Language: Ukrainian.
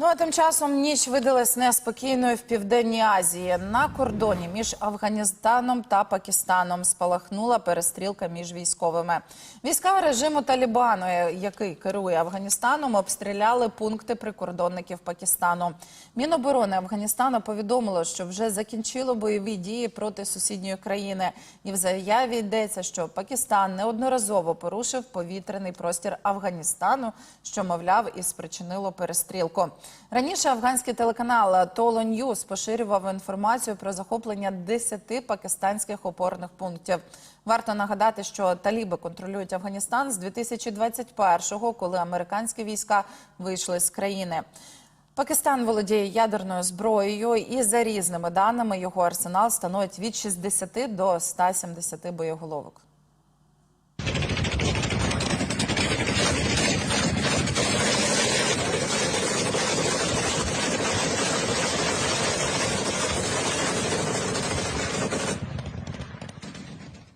Ну а тим часом ніч видалась неспокійною в південній Азії. На кордоні між Афганістаном та Пакистаном спалахнула перестрілка між військовими. Війська режиму Талібану, який керує Афганістаном, обстріляли пункти прикордонників Пакистану. Міноборони Афганістану повідомило, що вже закінчило бойові дії проти сусідньої країни. І в заяві йдеться, що Пакистан неодноразово порушив повітряний простір Афганістану, що мовляв і спричинило перестрілку. Раніше афганський телеканал Толо Ньюс поширював інформацію про захоплення 10 пакистанських опорних пунктів. Варто нагадати, що таліби контролюють Афганістан з 2021-го, коли американські війська вийшли з країни. Пакистан володіє ядерною зброєю, і за різними даними його арсенал становить від 60 до 170 боєголовок.